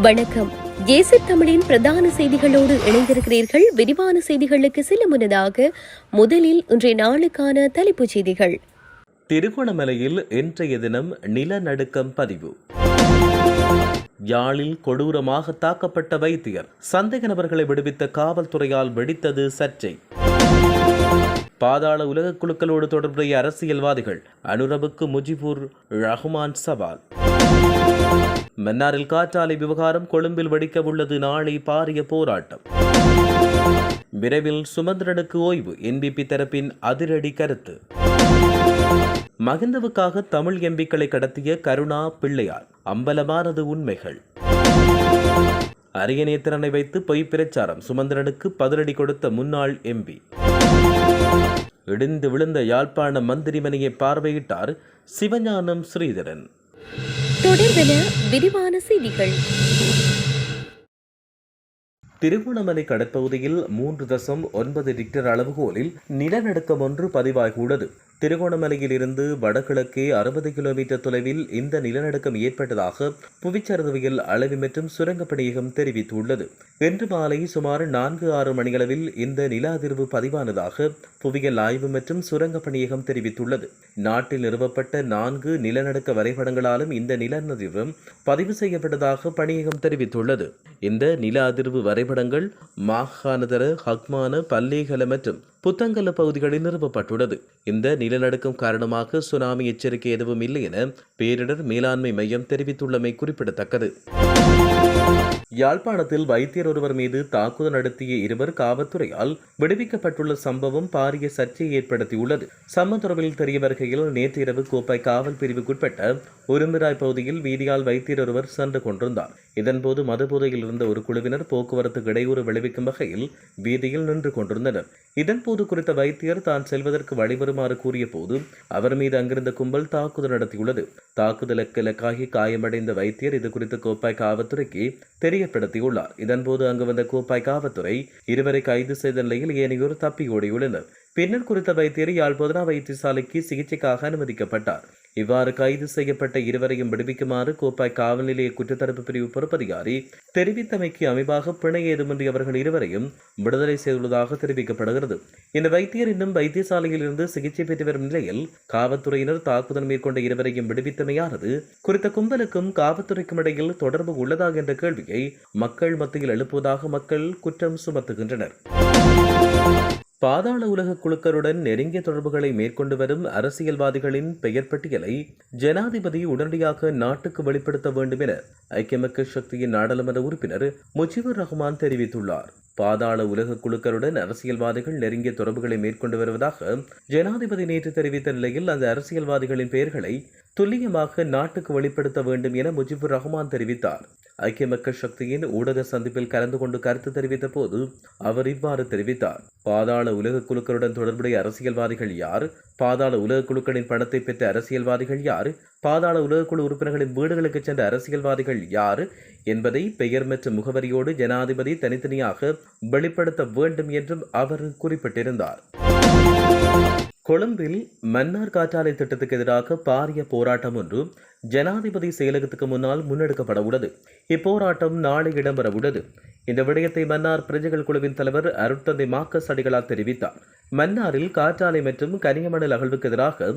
வணக்கம். ஏசி தமிழின் பிரதான செய்திகளோடு இணைந்திருக்கிறீர்கள். விரிவான செய்திகளுக்கு செல்ல முன்னதாக முதலில் இன்றைய நாளுக்கான தலைப்புச் செய்திகள். திருகோணமலையில் இன்றைய தினம் நிலநடுக்கம் பதிவு. யாழில் கொடூரமாக தாக்கப்பட்ட வைத்தியர் சந்தேக நபர்களை விடுவித்த காவல்துறையால் வெடித்தது சர்ச்சை. பாதாள உலக குழுக்களோடு தொடர்புடைய அரசியல்வாதிகள் அனுரவுக்கு முஜிபுர் ரஹ்மான் சவால். மன்னாரில் காற்றாலை விவகாரம் கொழும்பில் வடிக்க உள்ளது. நாளை பாரிய போராட்டம். விரைவில் சுமந்திரனுக்கு ஓய்வு. என்பிபி தரப்பின் அதிரடி கருத்து. மகிந்தவுக்காக தமிழ் எம்பிக்களை கடத்திய கருணா பிள்ளையார். அம்பலமானது உண்மைகள். அரியநேத்திரனை வைத்து பொய் பிரச்சாரம். சுமந்திரனுக்கு பதிலடி கொடுத்த முன்னாள் எம்பி இடிந்து விழுந்த யாழ்ப்பாண மந்திரிமனையை பார்வையிட்டார் சிவஞானம் ஸ்ரீதரன். தொடர்பென விரிவான செய்திகள். திருவண்ணாமலை கடற்பகுதியில் மூன்று தசம் ஒன்பது ரிக்டர் அளவுகோலில் நிலநடுக்கம் ஒன்று பதிவாகியுள்ளது. திருகோணமலையில் இருந்து வடகிழக்கே அறுபது கிலோமீட்டர் தொலைவில் இந்த நிலநடுக்கம் ஏற்பட்டதாக புவிச்சரிதவியல் அளவு மற்றும் சுரங்கப் பணியகம் தெரிவித்துள்ளது. இன்று மாலை சுமார் நான்கு ஆறு மணியளவில் இந்த நில அதிர்வு பதிவானதாக புவியியல் ஆய்வு மற்றும் சுரங்கப் பணியகம் தெரிவித்துள்ளது. நாட்டில் நிறுவப்பட்ட நான்கு நிலநடுக்க வரைபடங்களாலும் இந்த நிலநதிர்வு பதிவு செய்யப்பட்டதாக பணியகம் தெரிவித்துள்ளது. இந்த நில அதிர்வு வரைபடங்கள் மாகாணதர ஹக்மான பல்லேகல மற்றும் புத்தங்கல பகுதிகளில் நிறுவப்பட்டுள்ளது. இந்த நிலநடுக்கம் காரணமாக சுனாமி எச்சரிக்கை எதுவும் இல்லை என பேரிடர் மேலாண்மை மையம் தெரிவித்துள்ளமை குறிப்பிடத்தக்கது. யாழ்ப்பாணத்தில் வைத்தியர் ஒருவர் மீது தாக்குதல் நடத்திய இருவர் காவல்துறையால் விடுவிக்கப்பட்டுள்ள சம்பவம் பாரிய சர்ச்சையை ஏற்படுத்தியுள்ளது. சம்பந்தொடர்பில் தெரிய வருகையில் நேற்று இரவு கோப்பை காவல் பிரிவுக்குட்பட்ட உருமிராய் பகுதியில் வீதியால் வைத்தியர் ஒருவர் சென்று கொண்டிருந்தார். இதன்போது மதுபோதையில் இருந்த ஒரு குழுவினர் போக்குவரத்துக்கு இடையூறு விளைவிக்கும் வகையில் வீதியில் நின்று கொண்டிருந்தனர். இதன்போது குறித்த வைத்தியர் தான் செல்வதற்கு வழிவருமாறு கூறிய போது அவர் மீது அங்கிருந்த கும்பல் தாக்குதல் நடத்தியுள்ளது. தாக்குதலுக்கு இலக்காகி காயமடைந்த வைத்தியர் இது குறித்து கோப்பாய் காவல்துறைக்கு தெரியப்படுத்தியுள்ளார். இதன்போது அங்கு வந்த கோப்பாய் காவல்துறை இருவரை கைது செய்த நிலையில் ஏனையோர் தப்பி ஓடியுள்ளனர் பின்னர் குறித்த வைத்தியர் யாழ் போதனா வைத்தியசாலைக்கு சிகிச்சைக்காக அனுமதிக்கப்பட்டார். இவ்வாறு கைது செய்யப்பட்ட இருவரையும் விடுவிக்குமாறு கோப்பாய் காவல் நிலைய குற்றத்தடுப்பு பிரிவு பொறுப்பதிகாரி தெரிவித்தமைக்கு அமைவாக பிணை ஏதுமின்றி அவர்கள் இருவரையும் விடுதலை செய்துள்ளதாக தெரிவிக்கப்படுகிறது. இந்த வைத்தியர் இன்னும் வைத்தியசாலையில் இருந்து சிகிச்சை பெற்று வரும் நிலையில் காவல்துறையினர் தாக்குதல் மேற்கொண்ட இருவரையும் விடுவித்தமையானது குறித்த கும்பலுக்கும் காவல்துறைக்கும் இடையில் தொடர்பு உள்ளதா என்ற கேள்வியை மக்கள் மத்தியில் எழுப்புவதாக மக்கள் குற்றம் சுமத்துகின்றனர். பாதாள உலக குழுக்களுடன் நெருங்கிய தொடர்புகளை மேற்கொண்டு வரும் அரசியல்வாதிகளின் பெயர் பட்டியலை ஜனாதிபதி உடனடியாக நாட்டுக்கு வெளிப்படுத்த வேண்டும் என ஐக்கிய மக்கள் சக்தியின் நாடாளுமன்ற உறுப்பினர் முஜிபுர் ரஹ்மான் தெரிவித்துள்ளார். பாதாள உலக குழுக்களுடன் அரசியல்வாதிகள் நெருங்கிய தொடர்புகளை மேற்கொண்டு வருவதாக ஜனாதிபதி நேற்று தெரிவித்த நிலையில் அந்த அரசியல்வாதிகளின் பெயர்களை துல்லியமாக நாட்டுக்கு வெளிப்படுத்த வேண்டும் என முஜிபுர் ரஹ்மான் தெரிவித்தார். ஐக்கிய மக்கள் சக்தியின் ஊடக சந்திப்பில் கலந்து கொண்டு கருத்து தெரிவித்த போது அவர் இவ்வாறு தெரிவித்தார். பாதாள உலக குழுக்களுடன் தொடர்புடைய அரசியல்வாதிகள் யார்? பாதாள உலக குழுக்களின் பணத்தை பெற்ற அரசியல்வாதிகள் யார்? பாதாள உலக குழு உறுப்பினர்களின் வீடுகளுக்கு சென்ற அரசியல்வாதிகள் யார்? என்பதை பெயர் மற்றும் முகவரியோடு ஜனாதிபதி தனித்தனியாக வெளிப்படுத்த வேண்டும் என்றும் அவர் குறிப்பிட்டிருந்தார். கொழும்பில் மன்னார் காற்றாலை திட்டத்துக்கு எதிராக பாரிய போராட்டம் ஒன்று ஜனாதிபதி செயலகத்துக்கு முன்னால் முன்னெடுக்கப்பட உள்ளது. இப்போராட்டம் நாளை இடம்பெற உள்ளது. இந்த விடயத்தை மன்னார் பிரஜைகள் குழுவின் தலைவர் அருட்தந்தை மாக்கஸ் அடிகளால் தெரிவித்தார். மன்னாரில் காற்றாலை மற்றும் கனியமணல் அகழ்வுக்கு எதிராக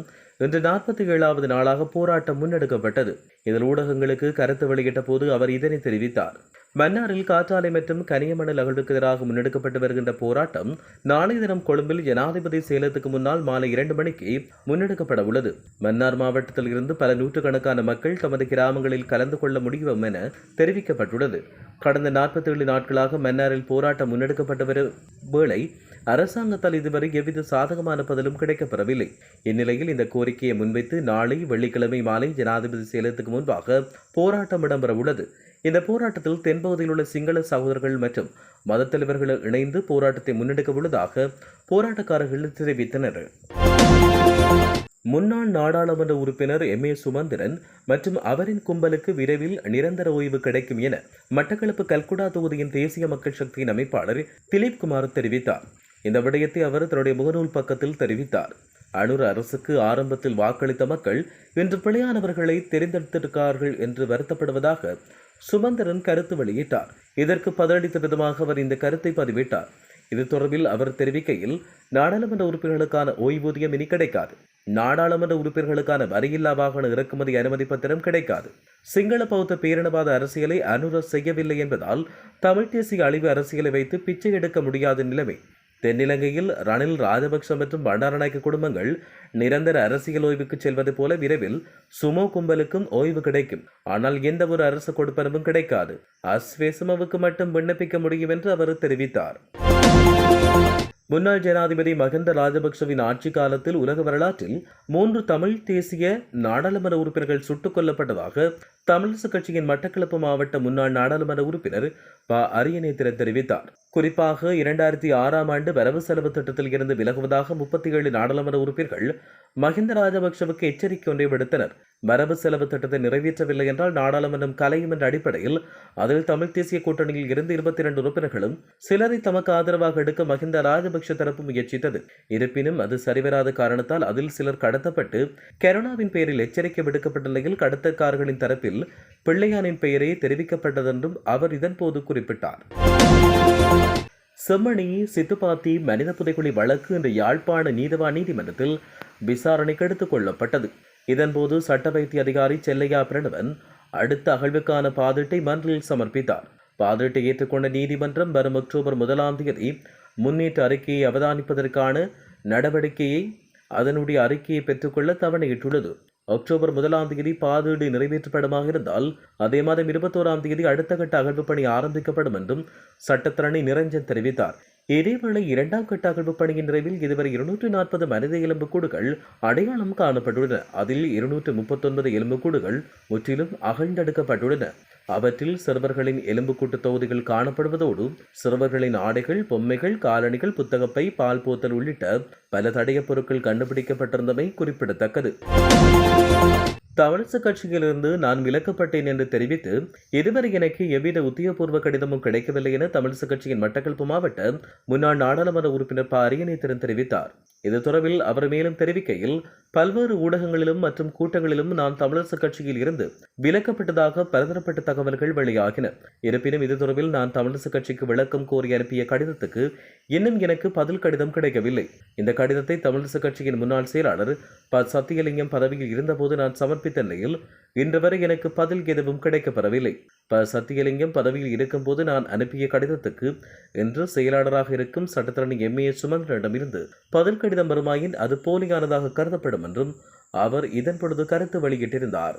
இன்று நாற்பத்தி ஏழாவது நாளாக போராட்டம் முன்னெடுக்கப்பட்டது. இதில் ஊடகங்களுக்கு கருத்து வெளியிட்ட போது அவர் இதனை தெரிவித்தார். மன்னாரில் காற்றாலை மற்றும் கனியமணல் அகழ்வுக்கு எதிராக முன்னெடுக்கப்பட்டு வருகின்ற போராட்டம் நாளை தினம் கொழும்பில் ஜனாதிபதி சேலத்துக்கு முன்னால் மாலை இரண்டு மணிக்கு முன்னெடுக்கப்பட உள்ளது. மன்னார் மாவட்டத்தில் இருந்து பல நூற்றுக்கணக்கான மக்கள் தமது கிராமங்களில் கலந்து கொள்ள முடியும் என தெரிவிக்கப்பட்டுள்ளது. கடந்த நாற்பத்தி ஏழு நாட்களாக மன்னாரில் போராட்டம் முன்னெடுக்கப்பட்டு வரும் வேளை அரசாங்கத்தால் இதுவரை எவ்வித சாதகமான பதிலும் கிடைக்கப்பெறவில்லை. இந்நிலையில் இந்த கோரிக்கையை முன்வைத்து நாளை வெள்ளிக்கிழமை மாலை ஜனாதிபதி செயலத்துக்கு முன்பாக போராட்டம் இடம்பெற உள்ளது. இந்த போராட்டத்தில் தென்பகுதியில் உள்ள சிங்கள சகோதரர்கள் மற்றும் மத தலைவர்கள் இணைந்து போராட்டத்தை முன்னெடுக்க உள்ளதாக போராட்டக்காரர்கள் தெரிவித்தனர். முன்னாள் நாடாளுமன்ற உறுப்பினர் எம். ஏ. சுமந்திரன் மற்றும் அவரின் கும்பலுக்கு விரைவில் நிரந்தர ஓய்வு கிடைக்கும் என மட்டக்களப்பு கல்குடா தொகுதியின் தேசிய மக்கள் சக்தியின் அமைப்பாளர் திலீப் குமார் தெரிவித்தார். இந்த விடயத்தை அவர் தன்னுடைய முகநூல் பக்கத்தில் தெரிவித்தார். அனுர அரசுக்கு ஆரம்பத்தில் வாக்களித்த மக்கள் இன்று பிழையானவர்களை தெரிந்தெடுத்திருக்கிறார்கள் என்று வருத்தப்படுவதாக சுமந்திரன் கருத்து வெளியிட்டார். இதற்கு பதிலளித்த விதமாக அவர் இந்த கருத்தை பதிவிட்டார். இது தொடர்பில் அவர் தெரிவிக்கையில் நாடாளுமன்ற உறுப்பினர்களுக்கான ஓய்வூதியம் இனி கிடைக்காது. நாடாளுமன்ற உறுப்பினர்களுக்கான வரியில்லா வாகன இறக்குமதி அனுமதி பத்திரம் கிடைக்காது. சிங்கள பௌத்த பேரினவாத அரசியலை அனுர செய்யவில்லை என்பதால் தமிழ் தேசிய அழிவு அரசியலை வைத்து பிச்சை எடுக்க முடியாத நிலைமை. தென்னிலங்கையில் ரணில் ராஜபக்ஷ மற்றும் பண்டாரநாயக்க குடும்பங்கள் நிரந்தர அரசியல் ஓய்வுக்கு செல்வது போல விரைவில் சுமோ கும்பலுக்கும் ஓய்வு கிடைக்கும். ஆனால் எந்த ஒரு அரசு கொடுப்பனவும் கிடைக்காது. அஸ்வேசுமவுக்கு மட்டும் விண்ணப்பிக்க முடியும் என்று அவர் தெரிவித்தார். முன்னாள் ஜனாதிபதி மஹிந்த ராஜபக்சவின் ஆட்சி காலத்தில் உலக வரலாற்றில் மூன்று தமிழ் தேசிய நாடாளுமன்ற உறுப்பினர்கள் சுட்டுக் கொல்லப்பட்டதாக தமிழிசு கட்சியின் மட்டக்களப்பு மாவட்ட முன்னாள் நாடாளுமன்ற உறுப்பினர் ப அரியநேத்திரன் தெரிவித்தார். குறிப்பாக இரண்டாயிரத்தி ஆறாம் ஆண்டு வரவு செலவு திட்டத்தில் இருந்து விலகுவதாக முப்பத்தி ஏழு நாடாளுமன்ற உறுப்பினர்கள் மஹிந்த ராஜபக்ஷவுக்கு எச்சரிக்கை ஒன்றை விடுத்தனர். வரவு செலவு திட்டத்தை நிறைவேற்றவில்லை என்றால் நாடாளுமன்றம் கலையும் என்ற அடிப்படையில் அதில் தமிழ் தேசிய கூட்டணியில் இருந்து இருபத்தி இரண்டு உறுப்பினர்களும் சிலரை தமக்கு ஆதரவாக எடுக்க மஹிந்த ராஜபக்ஷ தரப்பு முயற்சித்தது. இருப்பினும் அது சரிவராத காரணத்தால் அதில் சிலர் கடத்தப்பட்டு கரோனாவின் பெயரில் எச்சரிக்கை விடுக்கப்பட்ட நிலையில் கடத்தக்காரர்களின் தரப்பில் பிள்ளையானின் பெயரே தெரிவிக்கப்பட்டதென்றும் அவர் இதன்போது குறிப்பிட்டார். செம்மணி சித்துப்பாத்தி மனித புதைக்குழி வழக்கு இன்று யாழ்ப்பாண நீதவான் நீதிமன்றத்தில் விசாரணைக்கு எடுத்துக் கொள்ளப்பட்டது. இதன்போது சட்ட வைத்திய அதிகாரி செல்லையா பிரணவன் அடுத்த அகழ்வுக்கான பாதீட்டை மன்றில் சமர்ப்பித்தார். பாதீட்டை ஏற்றுக்கொண்ட நீதிமன்றம் வரும் அக்டோபர் முதலாம் தேதி முன்னேற்ற அறிக்கையை அவதானிப்பதற்கான நடவடிக்கையை அதனுடைய அறிக்கையை பெற்றுக்கொள்ள தவணையிட்டுள்ளது. அக்டோபர் முதலாம் தேதி பாதீடு நிறைவேற்றப்படமாக இருந்தால் அதே மாதம் இருபத்தோராம் தேதி அடுத்த கட்ட அகழ்வு பணி ஆரம்பிக்கப்படும் என்றும் சட்டத்தரணி நிரஞ்சன் தெரிவித்தார். இதேவேளை இரண்டாம் கட்ட அகழ்வு பணியின் நிறைவில் இதுவரை இருநூற்று நாற்பது மனித எலும்புக்கூடுகள் அடையாளம் காணப்பட்டுள்ளன. அதில் இருநூற்று முப்பத்தொன்பது எலும்புக்கூடுகள் முற்றிலும் அகழ்ந்தெடுக்கப்பட்டுள்ளன. அவற்றில் சிறுவர்களின் எலும்புக்கூட்டு தொகுதிகள் காணப்படுவதோடு சிறுவர்களின் ஆடைகள் பொம்மைகள் காலணிகள் புத்தகப்பை பால் போத்தல் உள்ளிட்ட பல தடைய பொருட்கள் கண்டுபிடிக்கப்பட்டிருந்தமை குறிப்பிடத்தக்கது. தமிழிசு கட்சியிலிருந்து நான் விலக்கப்பட்டேன் என்று தெரிவித்து இதுவரை எனக்கு எவ்வித உத்தியோகபூர்வ கடிதமும் கிடைக்கவில்லை என தமிழிசு கட்சியின் மட்டக்களப்பு மாவட்ட முன்னாள் நாடாளுமன்ற உறுப்பினர் ப அரியநேத்திரன் தெரிவித்தார். இது தொடர்பில் அவர் மேலும் தெரிவிக்கையில் பல்வேறு ஊடகங்களிலும் மற்றும் கூட்டங்களிலும் நான் தமிழரசு கட்சியில் இருந்து விலக்கப்பட்டதாக பலதரப்பட்ட தகவல்கள் வெளியாகின. இருப்பினும் இது தொடர்பில் நான் தமிழரசுக் கட்சிக்கு விளக்கம் கோரி அனுப்பிய கடிதத்துக்கு இன்னும் எனக்கு பதில் கடிதம் கிடைக்கவில்லை. இந்த கடிதத்தை தமிழரசு கட்சியின் முன்னாள் செயலாளர் ப. சத்தியலிங்கம் பதவியில் இருந்தபோது நான் சமர்ப்பித்த நிலையில் இன்று வரை எனக்கு பதில் எதுவும் கிடைக்கப்பெறவில்லை. ப. சத்தியலிங்கம் பதவியில் இருக்கும்போது நான் அனுப்பிய கடிதத்துக்கு இன்று செயலாளராக இருக்கும் சட்டத்தரணி எம். ஏ. சுமந்திரனிடமிருந்து பதில் கடிதம் வருமாயின் அது போலியானதாக கருதப்படும் என்றும் அவர் இதன் பொழுது கருத்து வெளியிட்டிருந்தார்.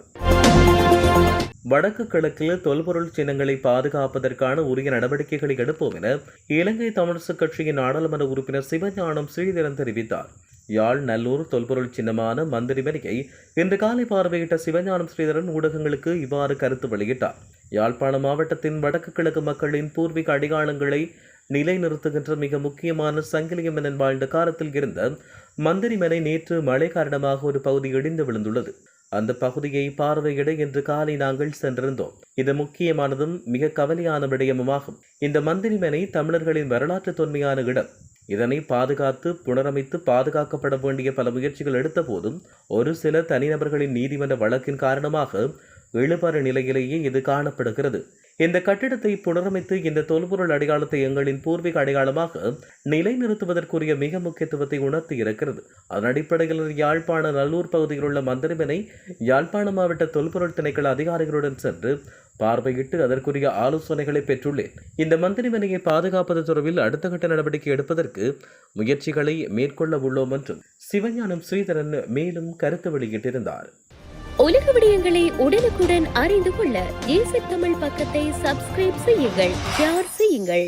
வடக்கு கிழக்கில் தொல்பொருள் சின்னங்களை பாதுகாப்பதற்கான உரிய நடவடிக்கைகளை எடுப்போம் என இலங்கை தமிழரசுக் கட்சியின் நாடாளுமன்ற உறுப்பினர் சிவஞானம் ஸ்ரீதரன் தெரிவித்தார். யாழ் நல்லூர் தொல்பொருள் சின்னமான மந்திரிமனையை இன்று காலை பார்வையிட்ட சிவஞானம் ஸ்ரீதரன் ஊடகங்களுக்கு இவ்வாறு கருத்து வெளியிட்டார். யாழ்ப்பாண மாவட்டத்தின் வடக்கு கிழக்கு மக்களின் பூர்வீக அடையாளங்களை நிலைநிறுத்துகின்ற மிக முக்கியமான சங்கிலியம் என வாழ்ந்த காலத்தில் இருந்த மந்திரிமனை நேற்று மழை காரணமாக ஒரு பகுதி இடிந்து விழுந்துள்ளது. அந்த பகுதியை பார்வையிட இன்று காலை நாங்கள் சென்றிருந்தோம். இது முக்கியமானதும் மிக கவலையான விடயமுமாகும். இந்த மந்திரிமனை தமிழர்களின் வரலாற்று தொன்மையான இடம். இதனை பாதுகாத்து புனரமைத்து பாதுகாக்கப்பட வேண்டிய பல முயற்சிகள் எடுத்த போதும் ஒரு சில தனிநபர்களின் நீதிமன்ற வழக்கின் காரணமாக இழுபற நிலையிலேயே இது காணப்படுகிறது. இந்த கட்டிடத்தை புனரமைத்து இந்த தொல்பொருள் அடையாளத்தை எங்களின் பூர்வீக அடையாளமாக நிலைநிறுத்துவதற்குரிய மிக முக்கியத்துவத்தை உணர்த்தி இருக்கிறது. அதன் அடிப்படையில் யாழ்ப்பாண நல்லூர் பகுதியில் உள்ள மந்திரிமனை யாழ்ப்பாண மாவட்ட தொல்பொருள் திணைக்கள அதிகாரிகளுடன் சென்று பார்வையிட்டு அதற்குரிய ஆலோசனைகளை பெற்றுள்ளேன். இந்த மந்திரிமனையை பாதுகாப்பது தொடர்பில் அடுத்த கட்ட நடவடிக்கை எடுப்பதற்கு முயற்சிகளை மேற்கொள்ள உள்ளோம் என்றும் சிவஞானம் ஸ்ரீதரன் மேலும் கருத்து வெளியிட்டிருந்தார். உலக விடயங்களை உடனுக்குடன் அறிந்து கொள்ள ஜேசி தமிழ் பக்கத்தை சப்ஸ்கிரைப் செய்யுங்கள் ஷேர் செய்யுங்கள்.